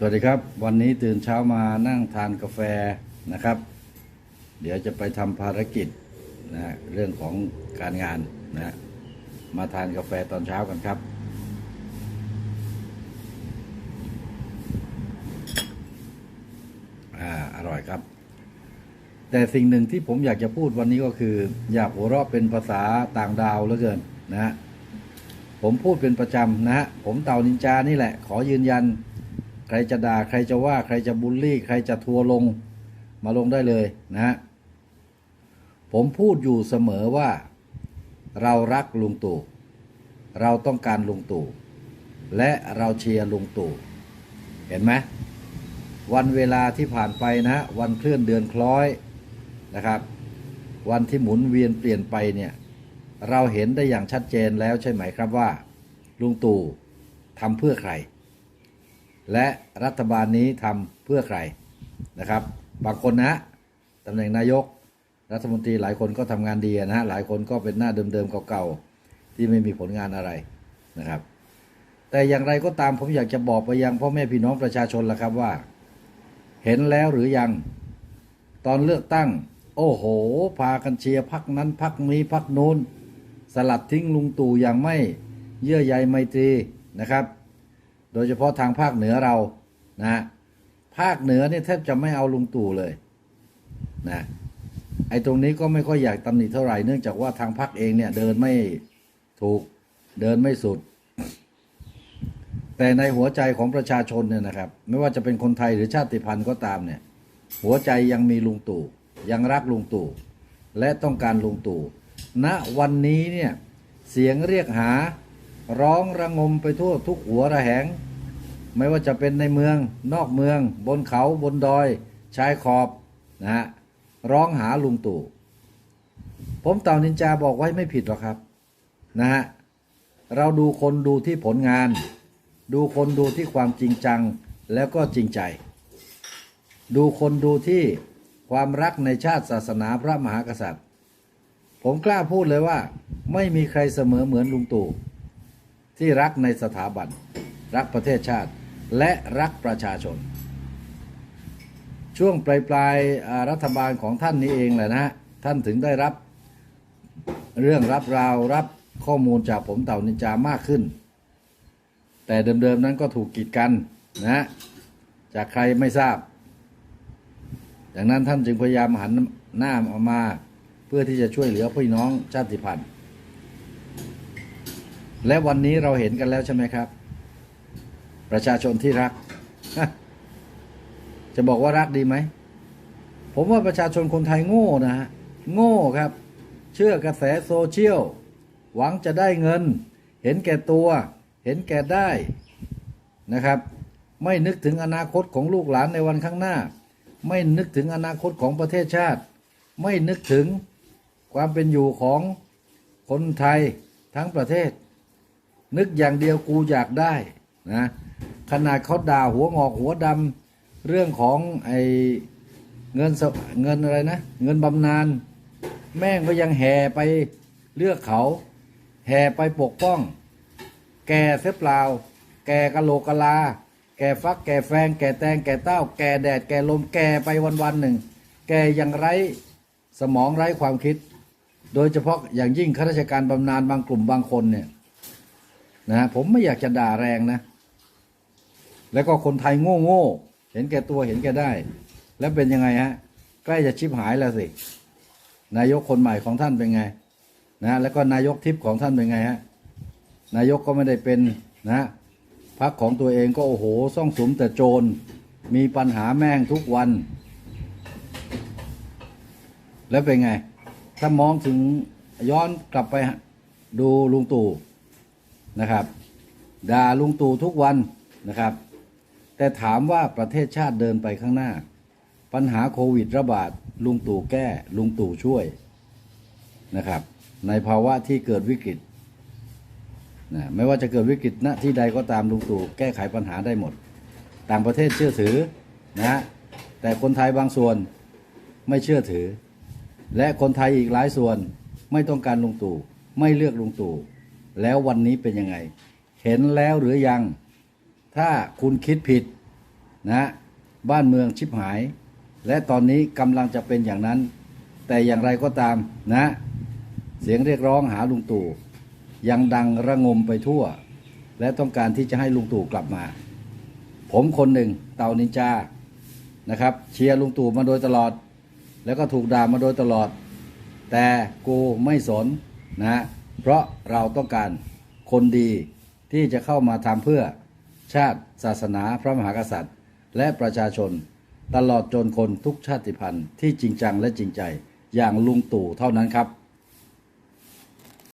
สวัสดีครับ วันนี้ตื่นเช้ามานั่งทานกาแฟนะครับ เดี๋ยวจะไปทำภารกิจนะเรื่องของการงานนะมาทานกาแฟตอนเช้ากันครับ อ่า อร่อยครับ แต่สิ่งหนึ่งที่ผมอยากจะพูดวันนี้ก็คือ อยากหัวเราะเป็นภาษาต่างดาวเหลือเกินนะฮะผมพูดเป็นประจำนะฮะผมเต่านินจานี่แหละ ขอยืนยัน ใครจะด่าใครจะว่าใครจะบูลลี่ ใครจะทัวลงมาลงได้เลยนะฮะผมพูดอยู่เสมอว่า เรารักลุงตู่เราต้องการลุงตู่และเราเชียร์ลุงตู่เห็นไหมวันเวลาที่ผ่านไปนะ วันเคลื่อนเดือนคล้อยนะครับ วันที่หมุนเวียนเปลี่ยนไปเนี่ย เราเห็นได้อย่างชัดเจนแล้วใช่ไหมครับว่า ลุงตู่ทำเพื่อใคร และรัฐบาลนี้ทำเพื่อใครนะครับ บางคนนะตำแหน่งนายก รัฐมนตรีหลายคนก็ทำงานดีนะฮะหลายคนก็เป็นหน้าเดิมๆเก่าๆที่ไม่มีผลงานอะไรนะครับ แต่อย่างไรก็ตามผมอยากจะบอกไปยังพ่อแม่พี่น้องประชาชนละครับว่า เห็นแล้วหรือยังตอนเลือกตั้ง โอ้โห พากันเชียร์พักนั้นพักนี้พักนู้น สลัดทิ้งลุงตู่อย่างไม่เยื่อใยไมตรีนะครับ โดยเฉพาะทางภาคเหนือเรานะภาคเหนือเนี่ยแทบจะไม่เอาลุงตู่เลยนะไอ้ตรงนี้ก็ไม่ค่อยอยากตำหนิเท่าไหร่เนื่องจากว่าทางพรรคเองเนี่ยเดินไม่ถูกเดินไม่สุด แต่ในหัวใจของประชาชนเนี่ยนะครับ ไม่ว่าจะเป็นคนไทยหรือชาติพันธุ์ก็ตามเนี่ย หัวใจยังมีลุงตู่ยังรักลุงตู่และต้องการลุงตู่ณวันนี้เนี่ยเสียงเรียกหา ร้องระงมไปทั่วทุกหัวระแหง ไม่ว่าจะเป็นในเมือง นอกเมือง บนเขาบนดอย ชายขอบนะฮะร้องหาลุงตู่ ผมเต่านินจาบอกไว้ไม่ผิดหรอกครับนะฮะเราดูคนดูที่ผลงาน ดูคนดูที่ความจริงจังแล้วก็จริงใจ ดูคนดูที่ความรักในชาติศาสนาพระมหากษัตริย์ ผมกล้าพูดเลยว่า ไม่มีใครเสมอเหมือนลุงตู่ ที่รักในสถาบัน รักประเทศชาติ และรักประชาชน ช่วงปลายปลายรัฐบาลของท่านนี้เองแหละนะท่านถึงได้รับเรื่องรับราวรับข้อมูลจากผมเต่านินจามากขึ้น แต่เดิมๆนั้นก็ถูกกีดกันนะจากใครไม่ทราบดังนั้นท่านจึงพยายามหันหน้าออกมา เพื่อที่จะช่วยเหลือพี่น้องชาติพันธุ์ และวันนี้เราเห็นกันแล้วใช่ไหมครับ ประชาชนที่รัก จะบอกว่ารักดีไหม ผมว่าประชาชนคนไทยโง่นะฮะโง่ครับ เชื่อกระแสโซเชียล หวังจะได้เงิน เห็นแก่ตัว เห็นแก่ได้นะครับ ไม่นึกถึงอนาคตของลูกหลานในวันข้างหน้า ไม่นึกถึงอนาคตของประเทศชาติ ไม่นึกถึงความเป็นอยู่ของคนไทยทั้งประเทศ นึกอย่างเดียวกูอยากได้นะขนาดเขาด่าหัวงอกหัวดำเรื่องของไอเงินเงินอะไรนะ เงินบำนาญแม่งก็ยังแห่ไปเลือกเขา แห่ไปปกป้อง แก่เสียเปล่า แก่กะโหลกกะลา แก่ฟักแก่แฟง แก่แตงแก่เต้า แก่แดด แก่ลมแก่ไปวันวันหนึ่ง แก่ย่างไร้สมองไร้ความคิด โดยเฉพาะอย่างยิ่งข้าราชการบำนาญบางกลุ่มบางคนเนี่ย นะผมไม่อยากจะด่าแรงนะ แล้วก็คนไทยโง่โง่เห็นแก่ตัวเห็นแก่ได้ แล้วเป็นยังไงฮะใกล้จะชิบหายแล้วสิ นายกคนใหม่ของท่านเป็นไง นะแล้วก็นายกทิพย์ของท่านเป็นไงฮะนายกก็ไม่ได้เป็นนะพักของตัวเองก็โอ้โหซ่องสมแต่โจรมีปัญหาแม่งทุกวัน แล้วเป็นไง ถ้ามองถึงย้อนกลับไปดูลุงตู่ นะครับ ด่าลุงตู่ทุกวันนะครับ แต่ถามว่าประเทศชาติเดินไปข้างหน้า ปัญหาโควิดระบาด ลุงตู่แก้ ลุงตู่ช่วยนะครับ ในภาวะที่เกิดวิกฤตนะไม่ว่าจะเกิดวิกฤตณที่ใดก็ตามลุงตู่แก้ไขปัญหาได้หมด ต่างประเทศเชื่อถือนะฮะแต่คนไทยบางส่วนไม่เชื่อถือ และคนไทยอีกหลายส่วนไม่ต้องการลุงตู่ไม่เลือกลุงตู่ แล้ววันนี้เป็นยังไง เห็นแล้วหรือยัง ถ้าคุณคิดผิดนะบ้านเมืองชิบหาย และตอนนี้กำลังจะเป็นอย่างนั้น แต่อย่างไรก็ตามนะ เสียงเรียกร้องหาลุงตู่ยังดังระงมไปทั่ว และต้องการที่จะให้ลุงตู่กลับมา ผมคนหนึ่งเตานินจานะครับ เชียร์ลุงตู่มาโดยตลอด แล้วก็ถูกด่ามาโดยตลอด แต่กูไม่สนนะ เพราะเราต้องการคนดีที่จะเข้ามาทำเพื่อชาติศาสนาพระมหากษัตริย์ และประชาชน ตลอดจนคนทุกชาติพันธุ์ที่จริงจังและจริงใจ อย่างลุงตู่เท่านั้นครับ